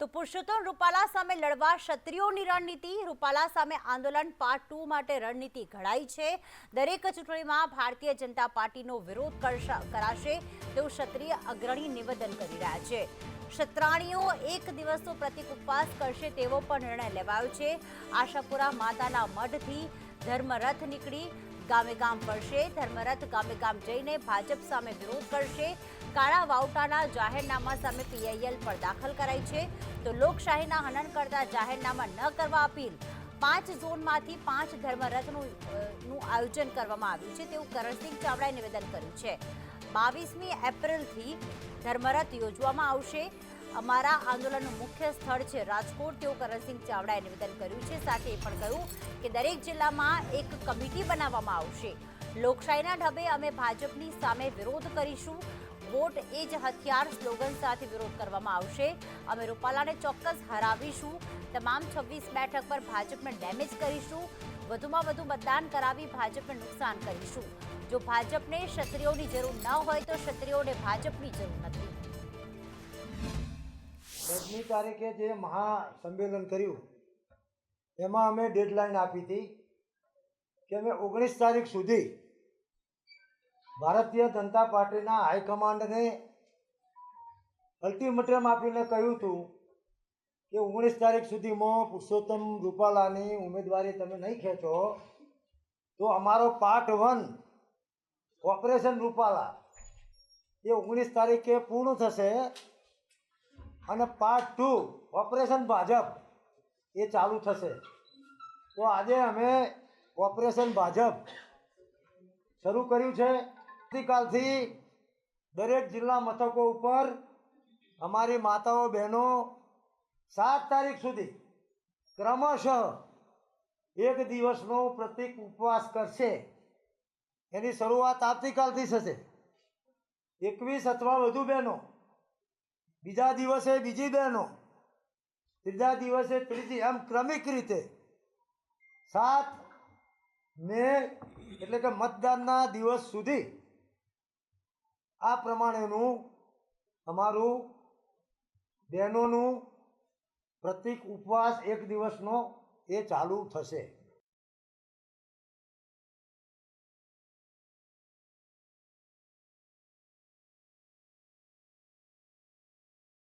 તો પુરુષોત્તમ રૂપાલા સામે લડવા ક્ષત્રિયોની રણનીતિ. રૂપાલા સામે આંદોલન પાર્ટ ટુ માટે રણનીતિ ઘડાઈ છે. દરેક ચૂંટણીમાં ભારતીય જનતા પાર્ટીનો વિરોધ કરશા- તેવું ક્ષત્રિય અગ્રણી નિવેદન કરી રહ્યા છે. ક્ષત્રાણીઓ એક દિવસનો પ્રતિક ઉપવાસ કરશે તેવો પણ નિર્ણય લેવાયો છે. આશાપુરા માતાના મઢથી ધર્મરથ નીકળી ગામે ગામ ફરશે, ધર્મરથ ગામે ગામ જઈને ભાજપ સામે વિરોધ કરશે. કાળા વાવટાના જાહેરનામા સામે પીઆઈએલ પર દાખલ કરાઈ છે. તો લોકશાહીના હનન કરતા જાહેરનામા ન કરવા અપીલ. પાંચ ઝોનમાંથી પાંચ ધર્મરથનું નું આયોજન કરવામાં આવ્યું છે. તેવું કરણસિંહ ચાવડાએ નિવેદન કર્યું છે. બાવીસમી એપ્રિલથી ધર્મરથ યોજવામાં આવશે. અમારા આંદોલનનું મુખ્ય સ્થળ છે રાજકોટ. તેવું કરણસિંહ ચાવડાએ નિવેદન કર્યું છે. સાથે એ પણ કહ્યું કે દરેક જિલ્લામાં એક કમિટી બનાવવામાં આવશે. લોકશાહીના ઢબે અમે ભાજપની સામે વિરોધ કરીશું. વોટ એ જ હથિયાર સ્લોગન સાથે વિરોધ કરવામાં આવશે. અમે રૂપાલાને ચોક્કસ હરાવીશું. તમામ છવ્વીસ બેઠક પર ભાજપને ડેમેજ કરીશું. વધુમાં વધુ મતદાન કરાવી ભાજપને નુકસાન કરીશું. જો ભાજપને ક્ષત્રિયોની જરૂર ન હોય તો ક્ષત્રિયોને ભાજપની જરૂર નથી. દસમી તારીખે જે મહાસંમેલન કર્યું, એમાં અમે ડેડલાઇન આપી હતી કે અમે ઓગણીસ તારીખ સુધી ભારતીય જનતા પાર્ટીના હાઈકમાન્ડને અલ્ટિમેટમ આપીને કહ્યું હતું કે ઓગણીસ તારીખ સુધીમાં પુરુષોત્તમ રૂપાલાની ઉમેદવારી તમે નહીં ખેંચો, તો અમારો પાર્ટ વન ઓપરેશન રૂપાલા એ ઓગણીસ તારીખે પૂર્ણ થશે અને પાર્ટ ટુ ઓપરેશન ભાજપ. એ ચાલુ થશે. તો આજે અમે ઓપરેશન ભાજપ શરૂ કર્યું છે. આવતીકાલથી દરેક જિલ્લા મથકો ઉપર અમારી માતાઓ, બહેનો સાત તારીખ સુધી ક્રમશઃ એક દિવસનો પ્રતિક ઉપવાસ કરશે. એની શરૂઆત આવતીકાલથી થશે. એકવીસ અથવા વધુ બહેનો બીજા દિવસે બીજી બહેનો, ત્રીજા દિવસે ત્રીજી એમ ક્રમિક રીતે. સાત મે એટલે કે મતદાનના દિવસ સુધી આ પ્રમાણેનું અમારું બહેનોનું પ્રતિક ઉપવાસ એક દિવસનો એ ચાલુ થશે.